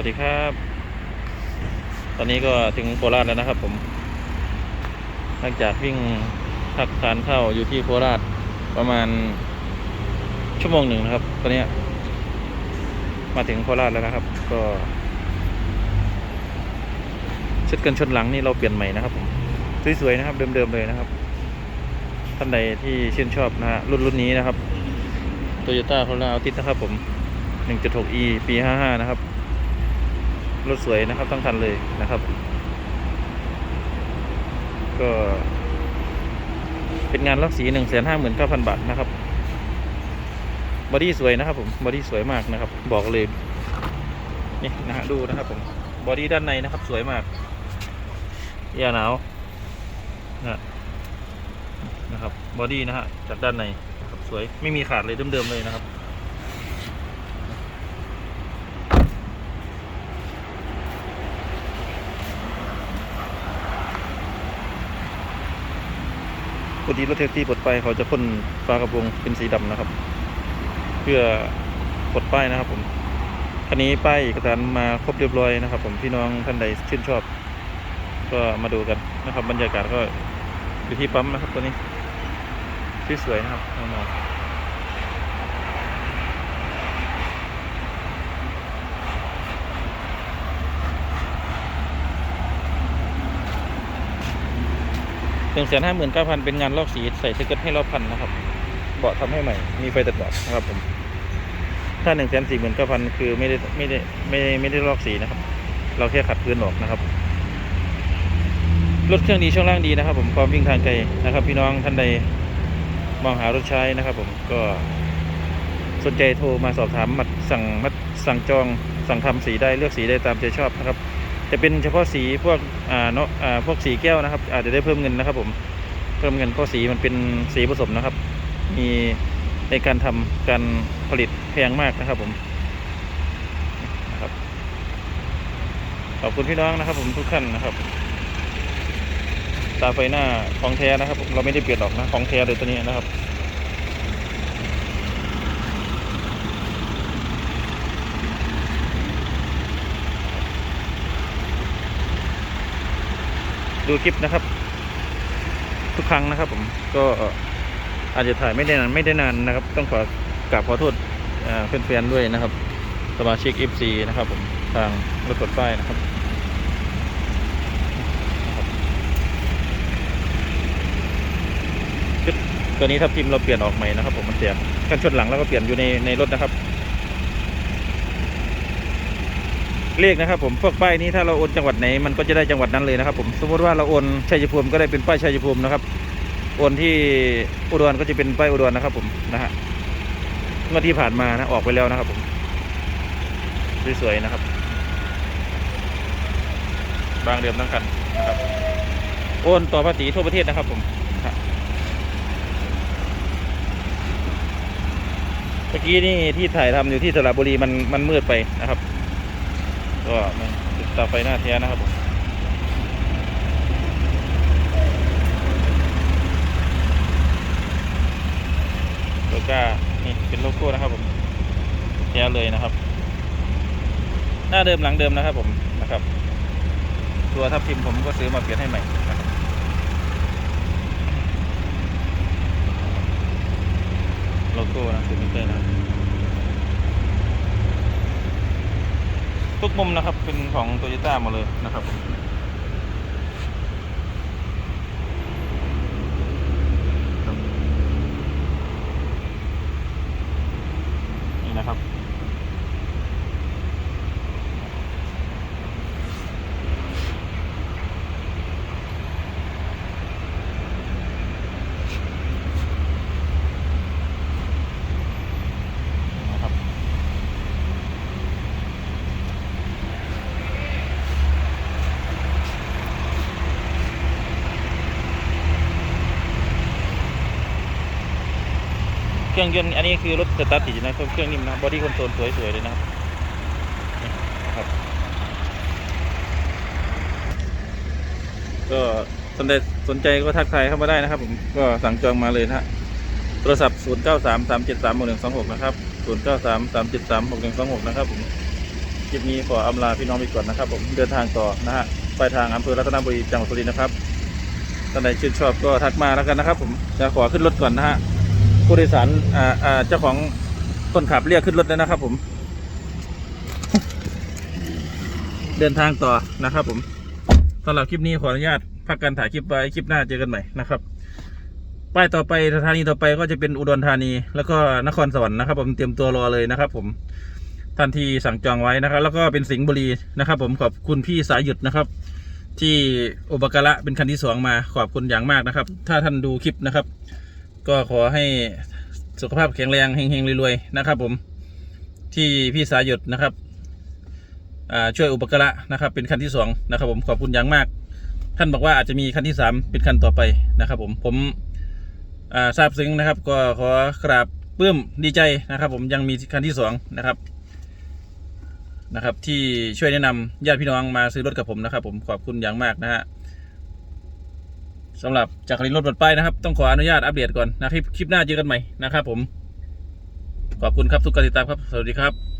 วัสดีครับ ตอนนี้ก็ถึงโคราชแล้วนะครับ ผม หลังจากวิ่งพักทานข้าวอยู่ที่โคราชประมาณชั่วโมงหนึ่งนะครับ ตอนนี้มาถึงโคราชแล้วนะครับ ก็ชุดกันชนหลังนี่เราเปลี่ยนใหม่นะครับ ผมสวยๆนะครับ เดิมๆเลยนะครับท่านใดที่ชื่นชอบนะฮะรุ่นรุ่นนี้นะครับ Toyota Corolla Altis นะครับผม 1.6e ปี 55 นะครับ รถสวยนะครับทั้งคันเลยนะครับ ก็ เป็นงานลักสี159,000บาทนะครับบอดี้สวยนะครับผมบอดี้สวยมากนะครับ บอกเลยนี่นะฮะดูนะครับผมบอดี้ด้านในนะครับ สวยมากยาหนาวนะนะครับบอดี้นะฮะจากด้านในครับสวยไม่มีขาดเลยเดิมๆเลยนะครับ พอดีรถแท็กซี่ปลดป้ายเขาจะพ่นฟ้ากระโปรงเป็นสีดำนะครับ เพื่อปลดป้ายนะครับ ผมคันนี้ป้ายเอกสารมาครบเรียบร้อยนะครับ ผมพี่น้องท่านใดชื่นชอบ ก็มาดูกันนะครับ บรรยากาศก็อยู่ที่ปั๊มนะครับตัวนี้ที่สวยนะครับน้องๆ หนึ่งแสนห้าหมื่นเก้าพันเป็นงานลอกสีใส่สเก็ตให้รอบพันนะครับ เบาะทำให้ใหม่ มีไฟตัดเบาะนะครับผม ถ้าหนึ่งแสนสี่หมื่นเก้าพันคือไม่ได้ไม่ได้ไม่ได้ไม่ได้ลอกสีนะครับ เราแค่ขัดพื้นออกนะครับ รถเครื่องดีช่วงล่างดีนะครับ ผมความวิ่งทางไกลนะครับ พี่น้องท่านใดมองหารถใช้นะครับ ผมก็สนใจโทรมาสอบถามมาสั่งมาสั่งจองสั่งทำสีได้เลือกสีได้ตามใจชอบนะครับ จะเป็นเฉพาะสีพวกอ่าเนาะอ่าพวกสีแก้วนะครับอาจจะได้เพิ่มเงินนะครับ ผมเพิ่มเงินเพราะสีมันเป็นสีผสมนะครับ มีในการทำการผลิตแพงมากนะครับผมนะครับขอบคุณพี่น้องนะครับ ผมทุกท่านนะครับ ตาไฟหน้าของแท้นะครับ เราไม่ได้เปลี่ยนหรอกนะของแท้เลยตัวนี้นะครับ ดูคลิปนะครับ ทุกครั้งนะครับ ผมก็อาจจะถ่ายไม่ได้นานไม่ได้นานนะครับ ต้องขอกราบขอโทษอ่าแฟนๆด้วยนะครับสมาชิก FC นะครับ ผมทางรถกดป้ายนะครับชุดตัวนี้ทับทิมเราเปลี่ยนออกใหม่นะครับ ผมมันเสียกันชนหลังแล้วก็เปลี่ยนอยู่ในในรถนะครับ เลขนะครับผมพวกป้ายนี้ถ้าเราโอนจังหวัดไหนมันก็จะได้จังหวัดนั้นเลยนะครับ ผมสมมติว่าเราโอนชัยภูมิก็ได้เป็นป้ายชัยภูมินะครับโอนที่อุดรก็จะเป็นป้ายอุดรนะครับ ผมนะฮะเมื่อที่ผ่านมานะออกไปแล้วนะครับ ผมสวยๆนะครับ บางเดิมทั้งคันนะครับโอนต่อภาษีทั่วประเทศนะครับ ผมเมื่อกี้นี่ที่ถ่ายทำอยู่ที่สระบุรีมันมันมืดไปนะครับ ก็มันติดตาไฟหน้าแท้นะครับผมโลก้านี่เป็นโลโก้นะครับผมแท้เลยนะครับ หน้าเดิมหลังเดิมนะครับผมนะครับ ตัวทับทิมผมก็ซื้อมาเปลี่ยนให้ใหม่นะครับโลโก้นะคือมิเตอร์นะครับ ทุกมุมนะครับเป็นของโตโยต้าหมดเลยนะครับผม เครื่องยนต์อันนี้คือรถสตาร์ทติดนะเครื่องนิ่มนะบอดี้คอนโทรลสวยๆเลยนะครับนี่นะครับก็สนใจสนใจก็ทักทายเข้ามาได้นะครับ ผมก็สั่งจองมาเลยนะฮะโทรศัพท์ 0 9 3 3 7 3 6 1 2 6 นะครับ 0 9 3 3 7 3 6 1 2 6 นะครับผมคลิปนี้ขออำลาพี่น้องไปก่อนนะครับ ผมเดินทางต่อนะฮะไปทางอำเภอรัตนบุรีจังหวัดสุรินทร์นะครับท่านใดชื่นชอบก็ทักมาแล้วกันนะครับ ผมจะขอขึ้นรถก่อนนะฮะ ผู้โดยสารอ่าอ่าเจ้าของคนขับเรียกขึ้นรถแล้วนะครับ ผม เดินทางต่อนะครับ ผมสำหรับคลิปนี้ขออนุญาตพักการถ่ายคลิปไว้คลิปหน้าเจอกันใหม่นะครับป้ายต่อไปสถานีต่อไปก็จะเป็นอุดรธานี แล้วก็นครสวรรค์นะครับผมเตรียมตัวรอเลยนะครับ ผมท่านที่สั่งจองไว้นะครับ แล้วก็เป็นสิงห์บุรีนะครับ ผมขอบคุณพี่สายหยุดนะครับ ที่อุปการะเป็นคันที่สองมาขอบคุณอย่างมากนะครับ ถ้าท่านดูคลิปนะครับ ก็ขอให้สุขภาพแข็งแรงเฮงๆรวยๆนะครับ ผมที่พี่สายหยดนะครับอ่าช่วยอุปการะนะครับ เป็นคันที่สองนะครับผมขอบคุณอย่างมาก ท่านบอกว่าอาจจะมีคันที่สามเป็นคันต่อไปนะครับ ผมผมอ่าทราบซึ้งนะครับ ก็ขอกราบปลื้มดีใจนะครับ ผมยังมีคันที่สองนะครับนะครับ ที่ช่วยแนะนำญาติพี่น้องมาซื้อรถกับผมนะครับ ผมขอบคุณอย่างมากนะฮะ สำหรับจากรินรถหมดไปายนะครับ ต้องขออนุญาตอัปเดตก่อนนะครับคลิปหน้าเจอกันใหม่นะครับผม ขอบคุณครับทุกการติดตามครับ สวัสดีครับ